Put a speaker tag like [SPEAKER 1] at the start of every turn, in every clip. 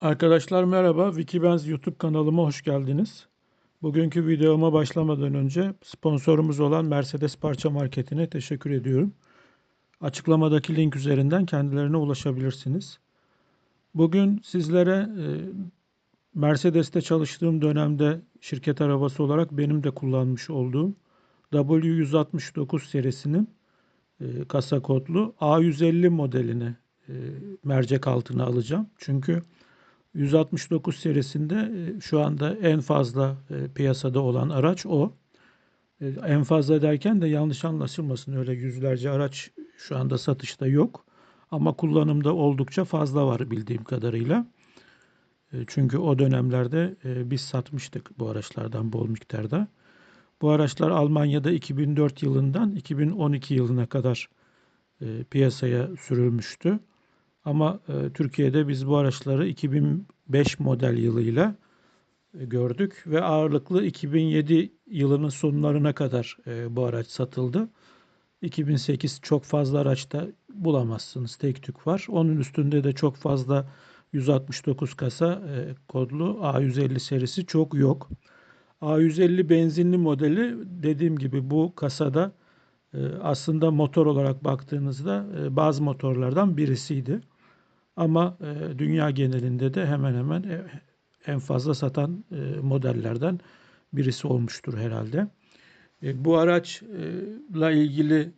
[SPEAKER 1] Arkadaşlar merhaba, Wikibenz YouTube kanalıma hoş geldiniz. Bugünkü videoma başlamadan önce sponsorumuz olan Mercedes Parça Marketi'ne teşekkür ediyorum. Açıklamadaki link üzerinden kendilerine ulaşabilirsiniz. Bugün sizlere e, Mercedes'te çalıştığım dönemde şirket arabası olarak benim de kullanmış olduğum W169 serisinin e, kasa kodlu A150 modelini e, mercek altına alacağım. Çünkü 169 serisinde e, şu anda en fazla e, piyasada olan araç o. E, en fazla derken de yanlış anlaşılmasın öyle yüzlerce araç şu anda satışta yok. Ama kullanımda oldukça fazla var bildiğim kadarıyla. Çünkü o dönemlerde biz satmıştık bu araçlardan bol miktarda. Bu araçlar Almanya'da 2004 yılından 2012 yılına kadar piyasaya sürülmüştü. Ama e, Türkiye'de biz bu araçları 2005 model yılıyla e, gördük ve ağırlıklı 2007 yılının sonlarına kadar e, bu araç satıldı. 2008 çok fazla araçta bulamazsınız. Tek tük var. Onun üstünde de çok fazla 169 kasa e, kodlu A150 serisi çok yok. A150 benzinli modeli dediğim gibi bu kasada aslında motor olarak baktığınızda e, bazı motorlardan birisiydi. Ama e, dünya genelinde de hemen hemen e, en fazla satan modellerden birisi olmuştur herhalde. Bu araçla ilgili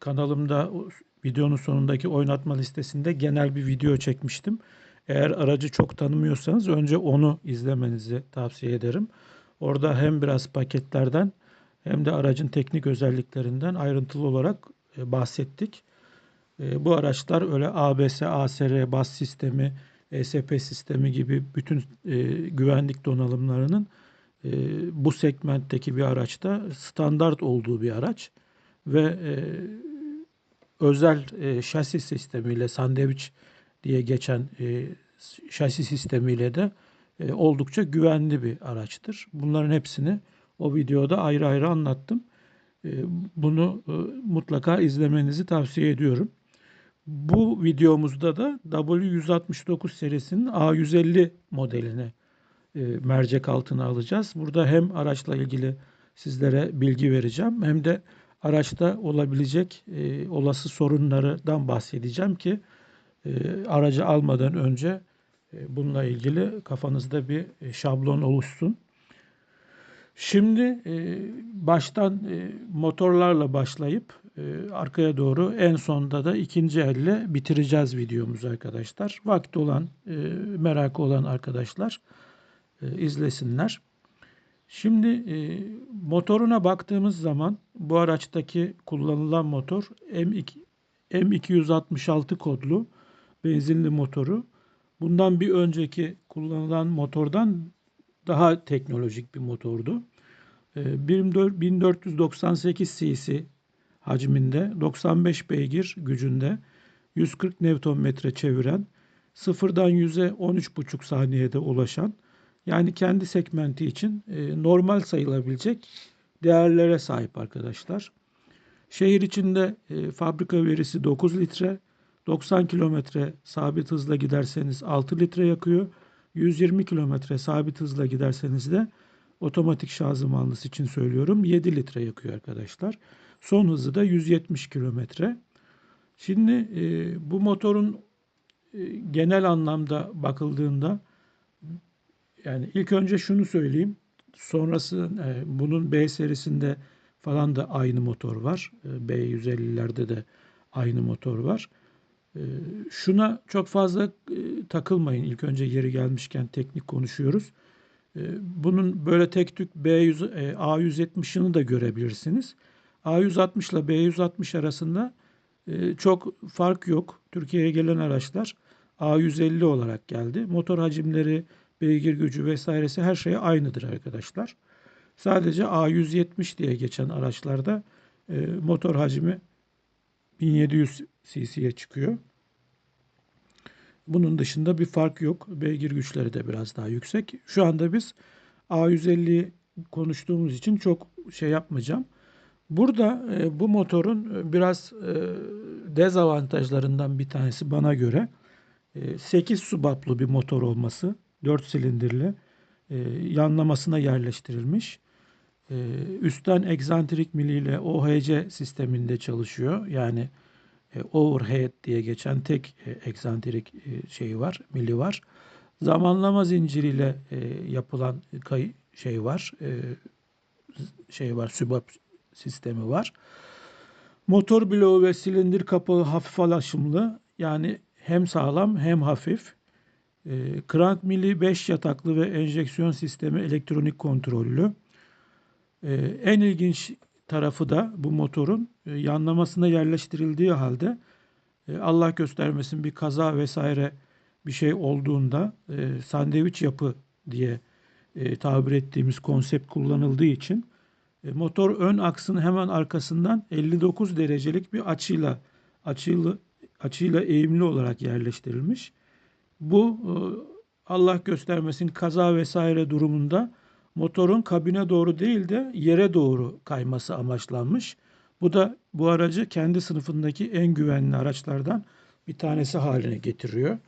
[SPEAKER 1] kanalımda videonun sonundaki oynatma listesinde genel bir video çekmiştim. Eğer aracı çok tanımıyorsanız önce onu izlemenizi tavsiye ederim. Orada hem biraz paketlerden hem de aracın teknik özelliklerinden ayrıntılı olarak e, bahsettik. E, bu araçlar öyle ABS, ASR, bas sistemi, ESP sistemi gibi bütün e, güvenlik donanımlarının bu segmentteki bir araçta standart olduğu bir araç ve özel şasi sistemiyle sandviç diye geçen şasi sistemiyle de oldukça güvenli bir araçtır. Bunların hepsini o videoda ayrı ayrı anlattım. E, bunu e, mutlaka izlemenizi tavsiye ediyorum. Bu videomuzda da W169 serisinin A150 modelini e, mercek altına alacağız. Burada hem araçla ilgili sizlere bilgi vereceğim hem de araçta olabilecek e, olası sorunlardan bahsedeceğim ki e, aracı almadan önce e, bununla ilgili kafanızda bir şablon oluşsun. Şimdi e, baştan e, motorlarla başlayıp e, arkaya doğru en sonda da ikinci elle bitireceğiz videomuzu arkadaşlar. Vakti olan, e, merakı olan arkadaşlar e, izlesinler. Şimdi e, motoruna baktığımız zaman bu araçtaki kullanılan motor M2, M266 kodlu benzinli motoru. Bundan bir önceki kullanılan motordan daha teknolojik bir motordu. 1498 cc hacminde 95 beygir gücünde 140 Nm çeviren sıfırdan 100'e 13,5 saniyede ulaşan yani kendi segmenti için e, normal sayılabilecek değerlere sahip arkadaşlar. Şehir içinde e, fabrika verisi 9 litre, 90 kilometre sabit hızla giderseniz 6 litre yakıyor. 120 kilometre sabit hızla giderseniz de otomatik şanzımanlısı için söylüyorum 7 litre yakıyor arkadaşlar. Son hızı da 170 kilometre. Şimdi e, bu motorun e, genel anlamda bakıldığında yani ilk önce şunu söyleyeyim. Sonrası e, bunun B serisinde falan da aynı motor var. E, B150'lerde de aynı motor var. E, şuna çok fazla e, takılmayın. İlk önce yeri gelmişken teknik konuşuyoruz. E, bunun böyle tek tük B100, e, A170'ını da görebilirsiniz. A160 ile B160 arasında e, çok fark yok. Türkiye'ye gelen araçlar A150 olarak geldi. Motor hacimleri, beygir gücü vesairesi her şey aynıdır arkadaşlar. Sadece A170 diye geçen araçlarda e, motor hacmi 1700 cc'ye çıkıyor. Bunun dışında bir fark yok. Beygir güçleri de biraz daha yüksek. Şu anda biz A150'yi konuştuğumuz için çok şey yapmayacağım. Burada e, bu motorun e, biraz e, dezavantajlarından bir tanesi bana göre 8 subaplı bir motor olması, 4 silindirli, e, yanlamasına yerleştirilmiş. E, üstten egzantrik miliyle OHC sisteminde çalışıyor. Yani e, overhead diye geçen tek e, egzantrik e, şeyi var, mili var. Zamanlama zinciriyle e, yapılan kay şey var, e, şey var, sübap sistemi var. Motor bloğu ve silindir kapağı hafif alaşımlı. Yani hem sağlam hem hafif. E, crank mili 5 yataklı ve enjeksiyon sistemi elektronik kontrollü. E, en ilginç tarafı da bu motorun e, yanlamasına yerleştirildiği halde e, Allah göstermesin bir kaza vesaire bir şey olduğunda e, sandviç yapı diye tabir ettiğimiz konsept kullanıldığı için motor ön aksın hemen arkasından 59 derecelik bir açıyla açıyla açıyla eğimli olarak yerleştirilmiş. Bu Allah göstermesin kaza vesaire durumunda motorun kabine doğru değil de yere doğru kayması amaçlanmış. Bu da bu aracı kendi sınıfındaki en güvenli araçlardan bir tanesi haline getiriyor.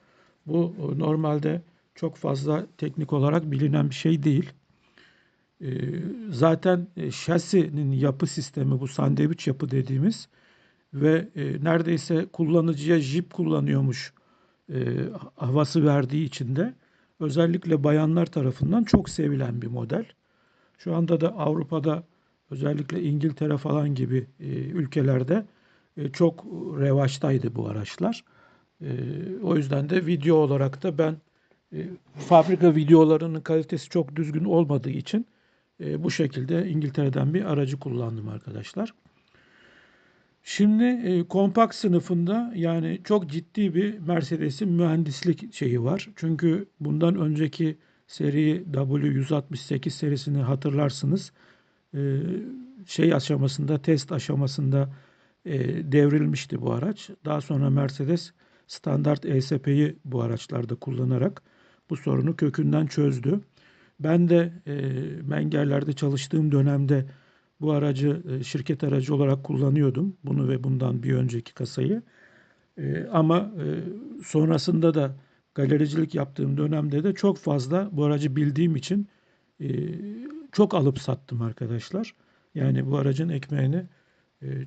[SPEAKER 1] Bu e, normalde çok fazla teknik olarak bilinen bir şey değil. E, zaten şasinin yapı sistemi bu sandviç yapı dediğimiz ve neredeyse kullanıcıya jip kullanıyormuş havası verdiği için de özellikle bayanlar tarafından çok sevilen bir model. Şu anda da Avrupa'da özellikle İngiltere falan gibi e, ülkelerde e, çok revaçtaydı bu araçlar. E, o yüzden de video olarak da ben e, fabrika videolarının kalitesi çok düzgün olmadığı için e, bu şekilde İngiltere'den bir aracı kullandım arkadaşlar. Şimdi e, kompakt sınıfında yani çok ciddi bir Mercedes'in mühendislik şeyi var. Çünkü bundan önceki seri W168 serisini hatırlarsınız. E, şey aşamasında, test aşamasında e, devrilmişti bu araç. Daha sonra Mercedes standart ESP'yi bu araçlarda kullanarak bu sorunu kökünden çözdü. Ben de e, Mengerler'de çalıştığım dönemde bu aracı e, şirket aracı olarak kullanıyordum. Bunu ve bundan bir önceki kasayı. E, ama e, sonrasında da galericilik yaptığım dönemde de çok fazla bu aracı bildiğim için çok alıp sattım arkadaşlar. Yani bu aracın ekmeğini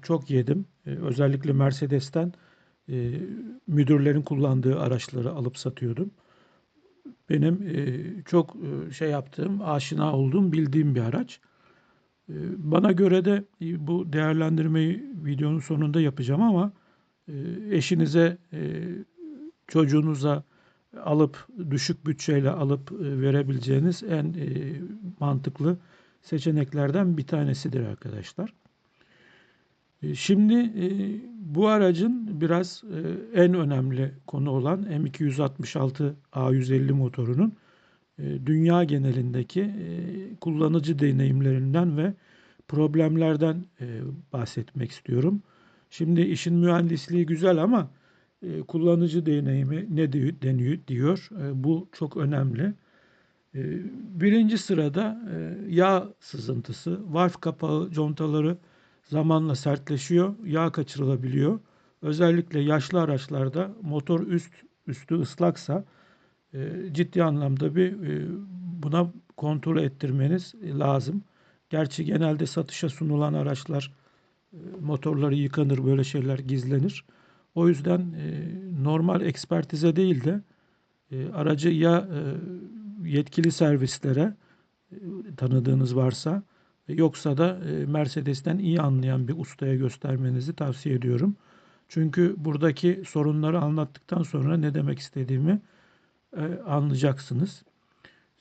[SPEAKER 1] çok yedim. Özellikle Mercedes'ten müdürlerin kullandığı araçları alıp satıyordum. Benim çok şey yaptığım, aşina olduğum, bildiğim bir araç. Ee, bana göre de e, bu değerlendirmeyi videonun sonunda yapacağım ama e, eşinize, e, çocuğunuza alıp düşük bütçeyle alıp verebileceğiniz en mantıklı seçeneklerden bir tanesidir arkadaşlar. Şimdi bu aracın biraz en önemli konu olan M266 A150 motorunun dünya genelindeki e, kullanıcı deneyimlerinden ve problemlerden e, bahsetmek istiyorum. Şimdi işin mühendisliği güzel ama kullanıcı deneyimi ne deniyor diyor. Bu çok önemli. Birinci sırada yağ sızıntısı. Valf kapağı contaları zamanla sertleşiyor, yağ kaçırılabiliyor. Özellikle yaşlı araçlarda motor üst üstü ıslaksa ciddi anlamda bir e, buna kontrol ettirmeniz lazım. Gerçi genelde satışa sunulan araçlar e, motorları yıkanır böyle şeyler gizlenir. O yüzden e, normal ekspertize değil de aracı ya yetkili servislere tanıdığınız varsa yoksa da Mercedes'ten iyi anlayan bir ustaya göstermenizi tavsiye ediyorum. Çünkü buradaki sorunları anlattıktan sonra ne demek istediğimi e, anlayacaksınız.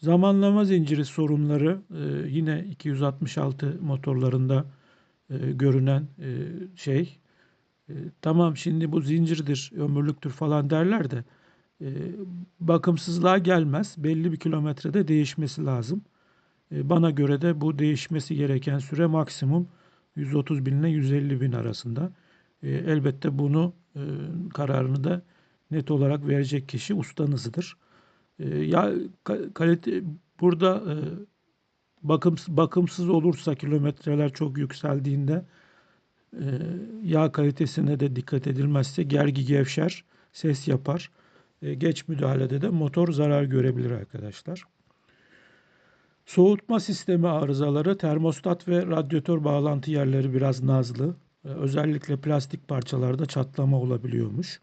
[SPEAKER 1] Zamanlama zinciri sorunları e, yine 266 motorlarında e, görünen şey. Tamam şimdi bu zincirdir, ömürlüktür falan derler de bakımsızlığa gelmez. Belli bir kilometrede değişmesi lazım. Bana göre de bu değişmesi gereken süre maksimum 130 bin ile 150 bin arasında. Elbette bunu kararını da net olarak verecek kişi ustanızıdır. E, ya kalite burada e, bakım bakımsız olursa kilometreler çok yükseldiğinde e, yağ kalitesine de dikkat edilmezse gergi gevşer, ses yapar. e, geç müdahalede de motor zarar görebilir arkadaşlar. Soğutma sistemi arızaları, termostat ve radyatör bağlantı yerleri biraz nazlı. E, özellikle plastik parçalarda çatlama olabiliyormuş.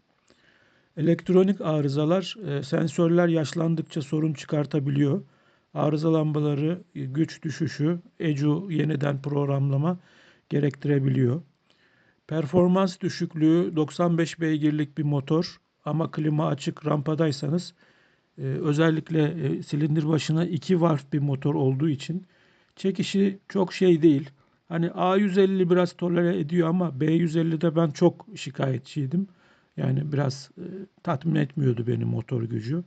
[SPEAKER 1] Elektronik arızalar, e, sensörler yaşlandıkça sorun çıkartabiliyor. Arıza lambaları güç düşüşü, ECU yeniden programlama gerektirebiliyor. Performans düşüklüğü 95 beygirlik bir motor ama klima açık rampadaysanız e, özellikle e, silindir başına 2 varf bir motor olduğu için çekişi çok şey değil. Hani A150 biraz tolere ediyor ama B150'de ben çok şikayetçiydim. Yani biraz e, tatmin etmiyordu benim motor gücü.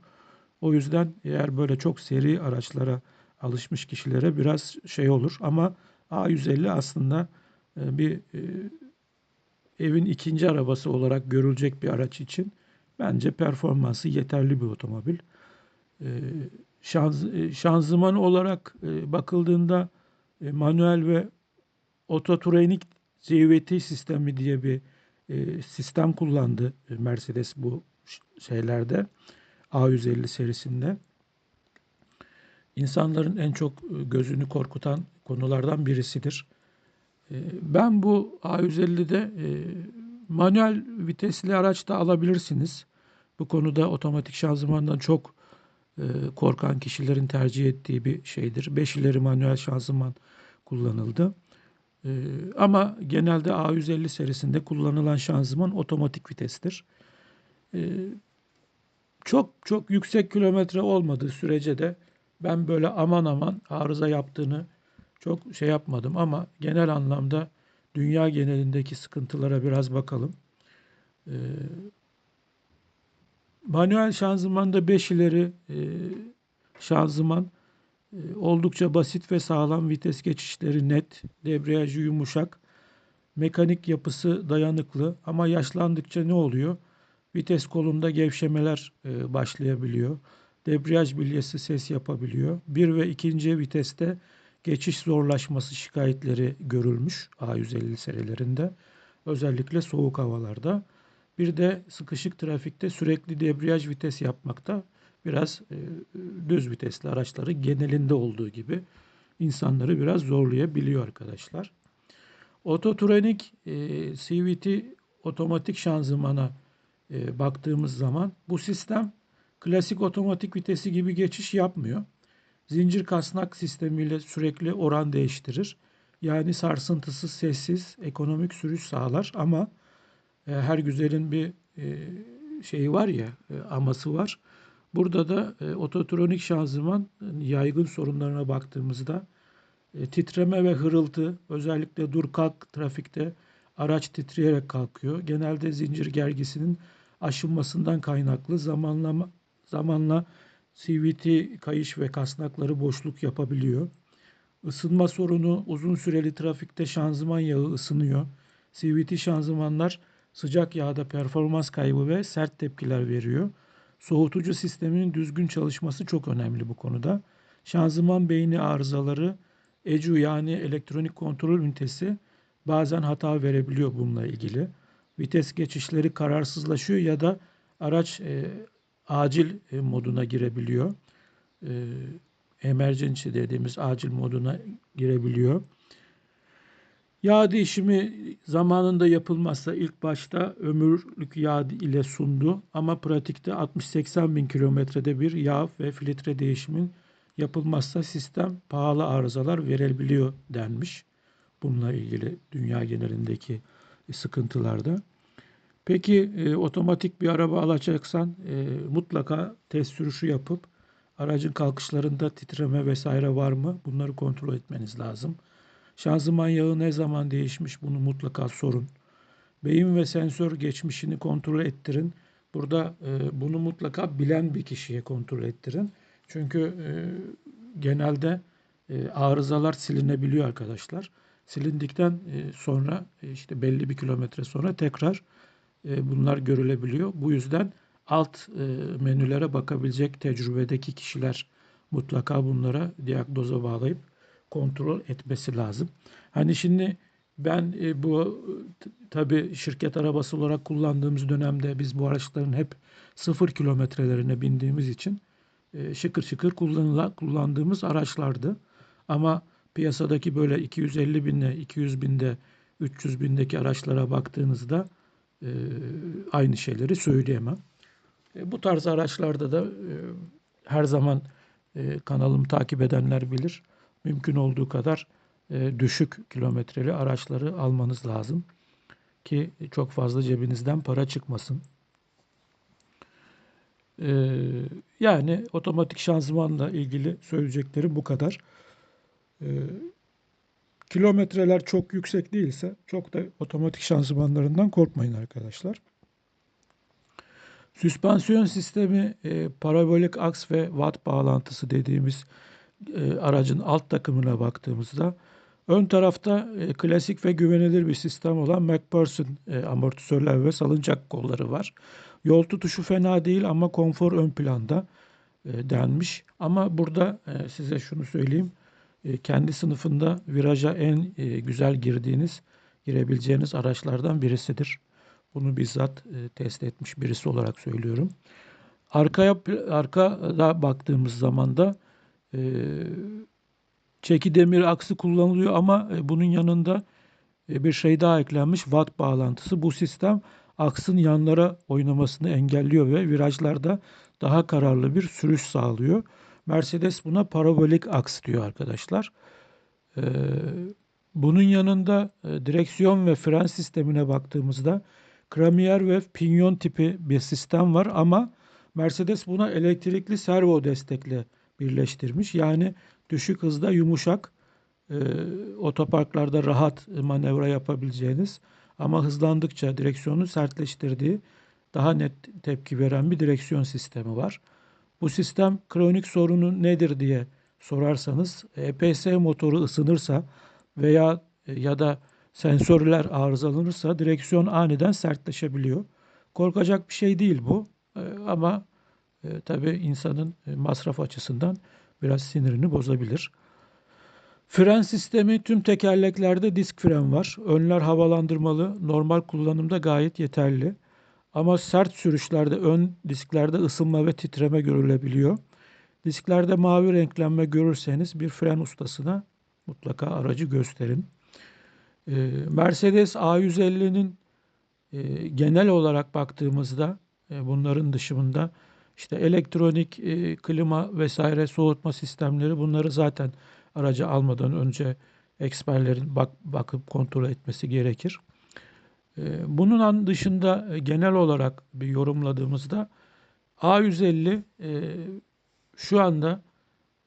[SPEAKER 1] O yüzden eğer böyle çok seri araçlara alışmış kişilere biraz şey olur ama A150 aslında e, bir e, evin ikinci arabası olarak görülecek bir araç için bence performansı yeterli bir otomobil. E, şanz, şanzıman olarak bakıldığında manuel ve ototronik CVT sistemi diye bir sistem kullandı Mercedes bu şeylerde. A150 serisinde insanların en çok e, gözünü korkutan konulardan birisidir. E, ben bu A150'de e, manuel vitesli araç da alabilirsiniz. Bu konuda otomatik şanzımandan çok korkan kişilerin tercih ettiği bir şeydir. 5 ileri manuel şanzıman kullanıldı. Ama genelde A150 serisinde kullanılan şanzıman otomatik vitestir çok çok yüksek kilometre olmadığı sürece de ben böyle aman aman arıza yaptığını çok şey yapmadım ama genel anlamda dünya genelindeki sıkıntılara biraz bakalım. Ee, manuel şanzımanda 5 ileri e, şanzıman oldukça basit ve sağlam vites geçişleri net, debriyajı yumuşak, mekanik yapısı dayanıklı ama yaşlandıkça ne oluyor? Vites kolunda gevşemeler e, başlayabiliyor. Debriyaj bilyesi ses yapabiliyor. Bir ve ikinci viteste geçiş zorlaşması şikayetleri görülmüş A150 serilerinde. Özellikle soğuk havalarda. Bir de sıkışık trafikte sürekli debriyaj vites yapmakta biraz e, düz vitesli araçları genelinde olduğu gibi insanları biraz zorlayabiliyor arkadaşlar. Ototronik e, CVT otomatik şanzımana e, baktığımız zaman bu sistem klasik otomatik vitesi gibi geçiş yapmıyor. Zincir kasnak sistemiyle sürekli oran değiştirir. Yani sarsıntısız, sessiz, ekonomik sürüş sağlar ama e, her güzelin bir e, şeyi var ya, e, aması var. Burada da e, ototronik şanzıman yaygın sorunlarına baktığımızda e, titreme ve hırıltı özellikle dur kalk trafikte araç titreyerek kalkıyor. Genelde zincir gergisinin aşınmasından kaynaklı zamanlama, zamanla CVT kayış ve kasnakları boşluk yapabiliyor. Isınma sorunu uzun süreli trafikte şanzıman yağı ısınıyor. CVT şanzımanlar sıcak yağda performans kaybı ve sert tepkiler veriyor. Soğutucu sisteminin düzgün çalışması çok önemli bu konuda. Şanzıman beyni arızaları ECU yani elektronik kontrol ünitesi bazen hata verebiliyor bununla ilgili vites geçişleri kararsızlaşıyor ya da araç e, acil e, moduna girebiliyor. E, emergency dediğimiz acil moduna girebiliyor. Yağ değişimi zamanında yapılmazsa ilk başta ömürlük yağ ile sundu ama pratikte 60-80 bin kilometrede bir yağ ve filtre değişimin yapılmazsa sistem pahalı arızalar verebiliyor denmiş. Bununla ilgili dünya genelindeki sıkıntılarda. Peki e, otomatik bir araba alacaksan e, mutlaka test sürüşü yapıp aracın kalkışlarında titreme vesaire var mı? Bunları kontrol etmeniz lazım. Şanzıman yağı ne zaman değişmiş bunu mutlaka sorun. Beyin ve sensör geçmişini kontrol ettirin. Burada e, bunu mutlaka bilen bir kişiye kontrol ettirin. Çünkü e, genelde e, arızalar silinebiliyor arkadaşlar silindikten e, sonra e, işte belli bir kilometre sonra tekrar e, bunlar görülebiliyor. Bu yüzden alt menülere bakabilecek tecrübedeki kişiler mutlaka bunlara diagnoza bağlayıp kontrol etmesi lazım. Hani şimdi Ben e, bu t- tabii şirket arabası olarak kullandığımız dönemde biz bu araçların hep sıfır kilometrelerine bindiğimiz için e, şıkır şıkır kullanıla, kullandığımız araçlardı. Ama piyasadaki böyle 250 binde, 200 binde, 300 bindeki araçlara baktığınızda e, aynı şeyleri söyleyemem. E, bu tarz araçlarda da e, her zaman e, kanalımı takip edenler bilir. Mümkün olduğu kadar e, düşük kilometreli araçları almanız lazım ki çok fazla cebinizden para çıkmasın. E, yani otomatik şanzımanla ilgili söyleyeceklerim bu kadar. E, kilometreler çok yüksek değilse çok da otomatik şanzımanlarından korkmayın arkadaşlar. Süspansiyon sistemi e, parabolik aks ve watt bağlantısı dediğimiz e, aracın alt takımına baktığımızda ön tarafta e, klasik ve güvenilir bir sistem olan MacPherson e, amortisörler ve salıncak kolları var. Yol tutuşu fena değil ama konfor ön planda denmiş. Ama burada size şunu söyleyeyim. Kendi sınıfında viraja en güzel girdiğiniz, girebileceğiniz araçlardan birisidir. Bunu bizzat test etmiş birisi olarak söylüyorum. Arkaya arkada baktığımız zaman da çeki demir aksı kullanılıyor ama e, bunun yanında e, bir şey daha eklenmiş watt bağlantısı. Bu sistem aksın yanlara oynamasını engelliyor ve virajlarda daha kararlı bir sürüş sağlıyor. Mercedes buna parabolik aks diyor arkadaşlar. Ee, bunun yanında e, direksiyon ve fren sistemine baktığımızda Kramier ve pinyon tipi bir sistem var ama Mercedes buna elektrikli servo destekle birleştirmiş. Yani düşük hızda yumuşak e, otoparklarda rahat manevra yapabileceğiniz ama hızlandıkça direksiyonu sertleştirdiği daha net tepki veren bir direksiyon sistemi var. Bu sistem kronik sorunu nedir diye sorarsanız EPS motoru ısınırsa veya e, ya da sensörler arızalanırsa direksiyon aniden sertleşebiliyor. Korkacak bir şey değil bu e, ama e, tabii insanın e, masraf açısından biraz sinirini bozabilir. Fren sistemi tüm tekerleklerde disk fren var. Önler havalandırmalı, normal kullanımda gayet yeterli. Ama sert sürüşlerde ön disklerde ısınma ve titreme görülebiliyor. Disklerde mavi renklenme görürseniz bir fren ustasına mutlaka aracı gösterin. Ee, Mercedes A150'nin e, genel olarak baktığımızda e, bunların dışında işte elektronik e, klima vesaire soğutma sistemleri bunları zaten aracı almadan önce eksperlerin bak, bakıp kontrol etmesi gerekir. Bunun dışında genel olarak bir yorumladığımızda A150 şu anda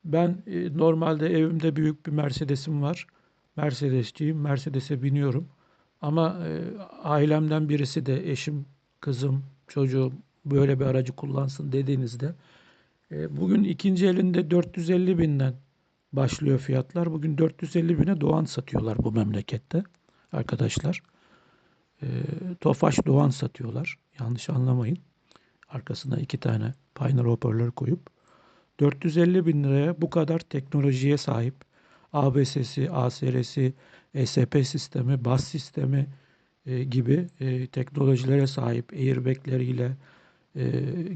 [SPEAKER 1] ben normalde evimde büyük bir Mercedes'im var. Mercedesçiyim. Mercedes'e biniyorum. Ama e, ailemden birisi de eşim, kızım, çocuğum böyle bir aracı kullansın dediğinizde e, bugün ikinci elinde 450 binden başlıyor fiyatlar. Bugün 450 bine Doğan satıyorlar bu memlekette arkadaşlar. E, Tofaş Doğan satıyorlar. Yanlış anlamayın. Arkasına iki tane Pioneer hoparlör koyup 450 bin liraya bu kadar teknolojiye sahip ABS'si, ASR'si, ESP sistemi, bas sistemi e, gibi e, teknolojilere sahip airbag'leriyle e,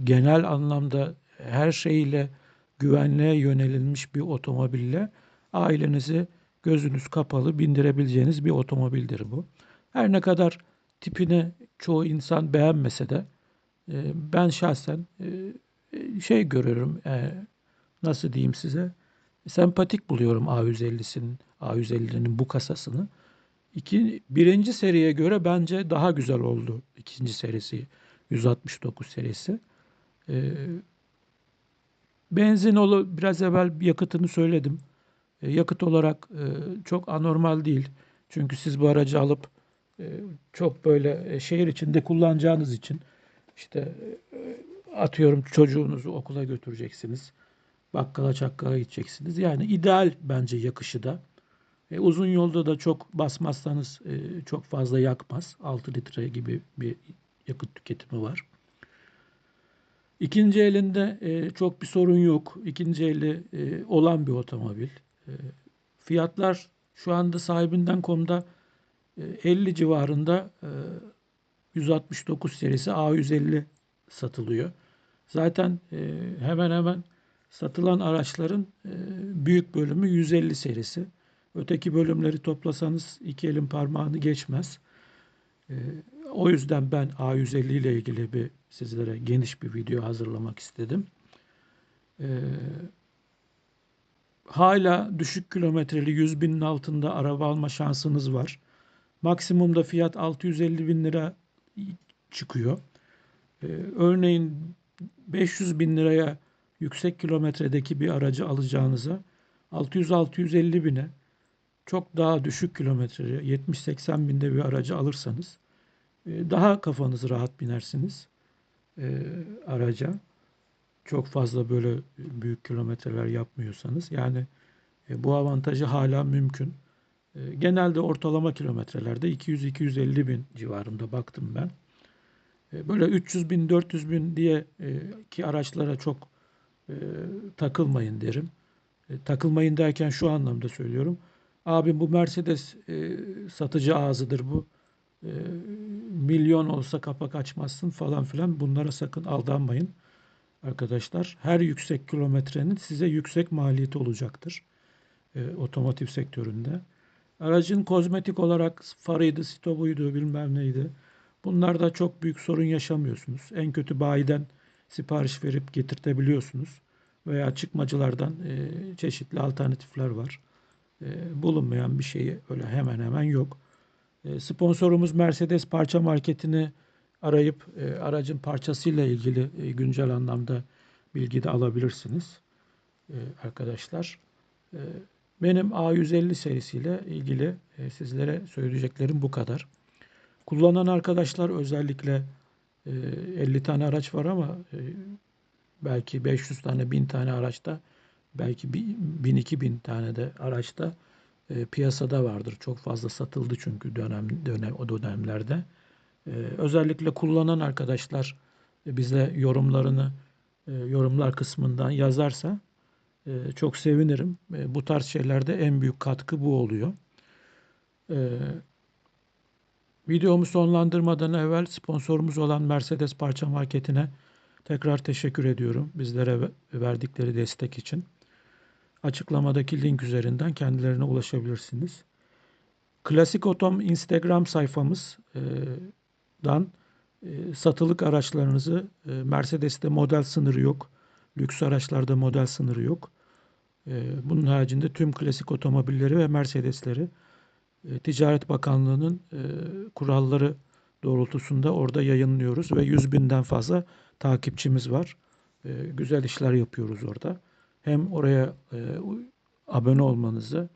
[SPEAKER 1] genel anlamda her şeyle güvenliğe yönelilmiş bir otomobille ailenizi gözünüz kapalı bindirebileceğiniz bir otomobildir bu. Her ne kadar tipini çoğu insan beğenmese de e, ben şahsen e, şey görüyorum e, nasıl diyeyim size sempatik buluyorum A150'sinin A150'nin bu kasasını. İki, birinci seriye göre bence daha güzel oldu ikinci serisi 169 serisi. Ee, benzin biraz evvel yakıtını söyledim. Ee, yakıt olarak e, çok anormal değil. Çünkü siz bu aracı alıp e, çok böyle e, şehir içinde kullanacağınız için işte e, atıyorum çocuğunuzu okula götüreceksiniz bakkala çakkala gideceksiniz. Yani ideal bence yakışı da. E, uzun yolda da çok basmazsanız e, çok fazla yakmaz. 6 litre gibi bir yakıt tüketimi var. İkinci elinde e, çok bir sorun yok. İkinci eli e, olan bir otomobil. E, fiyatlar şu anda sahibinden komda E, 50 civarında e, 169 serisi A150 satılıyor. Zaten e, hemen hemen satılan araçların e, büyük bölümü 150 serisi. Öteki bölümleri toplasanız iki elin parmağını geçmez. E, o yüzden ben A150 ile ilgili bir sizlere geniş bir video hazırlamak istedim. E, hala düşük kilometreli 100 binin altında araba alma şansınız var. Maksimumda fiyat 650 bin lira çıkıyor. Ee, örneğin 500 bin liraya yüksek kilometredeki bir aracı alacağınıza 600-650 bine çok daha düşük kilometreli 70-80 binde bir aracı alırsanız daha kafanız rahat binersiniz e, araca. Çok fazla böyle büyük kilometreler yapmıyorsanız. Yani e, bu avantajı hala mümkün. Genelde ortalama kilometrelerde 200-250 bin civarında baktım ben. Böyle 300 bin, 400 bin diye ki araçlara çok takılmayın derim. Takılmayın derken şu anlamda söylüyorum. Abi bu Mercedes satıcı ağzıdır bu. Milyon olsa kapak açmazsın falan filan. Bunlara sakın aldanmayın arkadaşlar. Her yüksek kilometrenin size yüksek maliyeti olacaktır. Otomotiv sektöründe. Aracın kozmetik olarak farıydı, stopuydu, bilmem neydi. Bunlarda çok büyük sorun yaşamıyorsunuz. En kötü bayiden sipariş verip getirtebiliyorsunuz. Veya çıkmacılardan e, çeşitli alternatifler var. E, bulunmayan bir şeyi öyle hemen hemen yok. E, sponsorumuz Mercedes parça marketini arayıp e, aracın parçasıyla ilgili e, güncel anlamda bilgi de alabilirsiniz arkadaşlar. Benim A150 serisiyle ilgili sizlere söyleyeceklerim bu kadar. Kullanan arkadaşlar özellikle e, 50 tane araç var ama belki 500 tane, 1000 tane araçta, belki 1000-2000 tane de araçta e, piyasada vardır. Çok fazla satıldı çünkü dönem dönem o dönemlerde. E, özellikle kullanan arkadaşlar e, bize yorumlarını e, yorumlar kısmından yazarsa e, çok sevinirim. E, bu tarz şeylerde en büyük katkı bu oluyor. E, videomu sonlandırmadan evvel sponsorumuz olan Mercedes Parça Marketi'ne tekrar teşekkür ediyorum. Bizlere verdikleri destek için. Açıklamadaki link üzerinden kendilerine ulaşabilirsiniz. Klasik Otom Instagram sayfamızdan e, satılık araçlarınızı e, Mercedes'te model sınırı yok. Lüks araçlarda model sınırı yok. Bunun haricinde tüm klasik otomobilleri ve Mercedesleri e, Ticaret Bakanlığı'nın e, kuralları doğrultusunda orada yayınlıyoruz ve 100 binden fazla takipçimiz var. E, güzel işler yapıyoruz orada. Hem oraya abone olmanızı,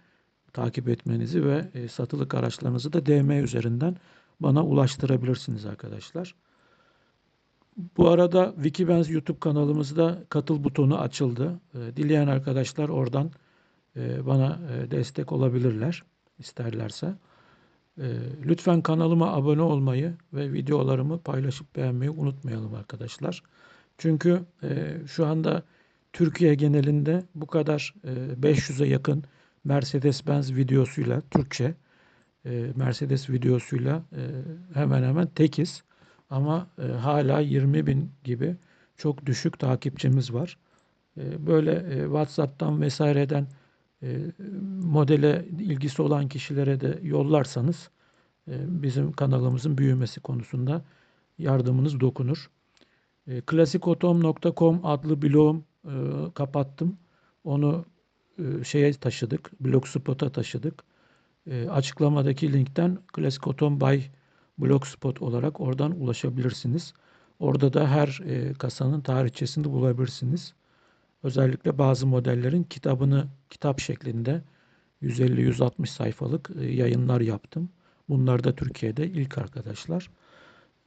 [SPEAKER 1] takip etmenizi ve satılık araçlarınızı da DM üzerinden bana ulaştırabilirsiniz arkadaşlar. Bu arada Wikibenz YouTube kanalımızda katıl butonu açıldı. Ee, dileyen arkadaşlar oradan e, bana e, destek olabilirler isterlerse. Ee, lütfen kanalıma abone olmayı ve videolarımı paylaşıp beğenmeyi unutmayalım arkadaşlar. Çünkü e, şu anda Türkiye genelinde bu kadar 500'e yakın Mercedes-Benz videosuyla Türkçe Mercedes videosuyla hemen hemen tekiz. Ama e, hala 20 bin gibi çok düşük takipçimiz var. E, böyle e, WhatsApp'tan vesaireden e, modele ilgisi olan kişilere de yollarsanız e, bizim kanalımızın büyümesi konusunda yardımınız dokunur. E, Klasikotom.com adlı blogum e, kapattım. Onu e, şeye taşıdık, Blogspot'a taşıdık. E, açıklamadaki linkten Klasikotom by Blogspot olarak oradan ulaşabilirsiniz. Orada da her e, kasanın tarihçesini bulabilirsiniz. Özellikle bazı modellerin kitabını kitap şeklinde 150-160 sayfalık yayınlar yaptım. Bunlar da Türkiye'de ilk arkadaşlar.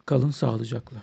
[SPEAKER 1] Kalın sağlıcakla.